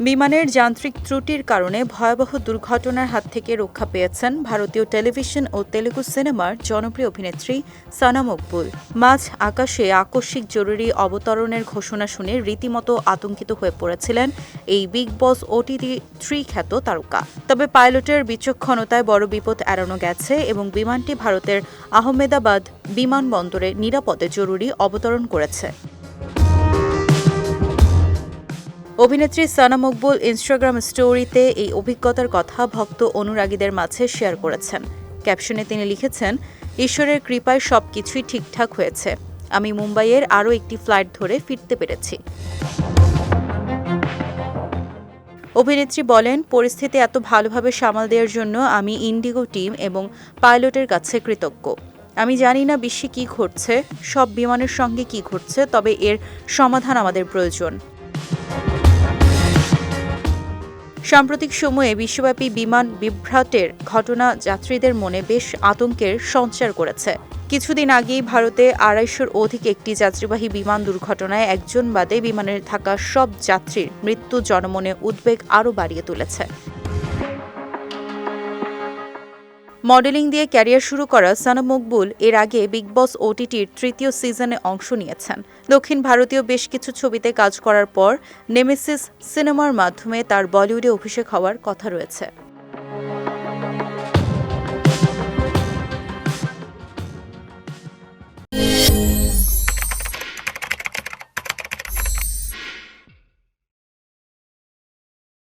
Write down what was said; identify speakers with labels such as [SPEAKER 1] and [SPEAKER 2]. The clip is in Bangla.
[SPEAKER 1] বিমানের যান্ত্রিক ত্রুটির কারণে ভয়াবহ দুর্ঘটনার হাত থেকে রক্ষা পেয়েছেন ভারতীয় টেলিভিশন ও তেলুগু সিনেমার জনপ্রিয় অভিনেত্রী সানা মকবুল। মাঝ আকাশে আকস্মিক জরুরি অবতরণের ঘোষণা শুনে রীতিমতো আতঙ্কিত হয়ে পড়েছিলেন এই বিগ বস ওটিটি থ্রি খ্যাত তারকা। তবে পাইলটের বিচক্ষণতায় বড় বিপদ এড়ানো গেছে এবং বিমানটি ভারতের আহমেদাবাদ বিমানবন্দরে নিরাপদে জরুরি অবতরণ করেছে। অভিনেত্রী সানা মকবুল ইনস্টাগ্রাম স্টোরিতে এই অভিজ্ঞতার কথা ভক্ত অনুরাগীদের মাঝে শেয়ার করেছেন। ক্যাপশনে তিনি লিখেছেন, ঈশ্বরের কৃপায় সব কিছুই ঠিকঠাক হয়েছে। আমি মুম্বাইয়ের আরও একটি ফ্লাইট ধরে ফিরতে পেরেছি। অভিনেত্রী বলেন, পরিস্থিতি এত ভালোভাবে সামাল দেওয়ার জন্য আমি ইন্ডিগো টিম এবং পাইলটের কাছে কৃতজ্ঞ। আমি জানি না বিশ্বে কী ঘটছে, সব বিমানের সঙ্গে কী ঘটছে, তবে এর সমাধান আমাদের প্রয়োজন। সাম্প্রতিক সময়ে বিশ্বব্যাপী বিমান বিভ্রাটের ঘটনা যাত্রীদের মনে বেশ আতঙ্কের সঞ্চার করেছে। কিছুদিন আগেই ভারতে আড়াইশোর অধিক একটি যাত্রীবাহী বিমান দুর্ঘটনায় একজন বাদে বিমানের থাকা সব যাত্রীর মৃত্যু জনমনে উদ্বেগ আরও বাড়িয়ে তুলেছে। মডেলিং দিয়ে ক্যারিয়ার শুরু করা সানা মকবুল এর আগে বিগ বস ওটিটির তৃতীয় সিজনে অংশ নিয়েছেন। দক্ষিণ ভারতীয় বেশ কিছু ছবিতে কাজ করার পর নেমেসিস সিনেমার মাধ্যমে তার বলিউডে অভিষেক হওয়ার কথা রয়েছে।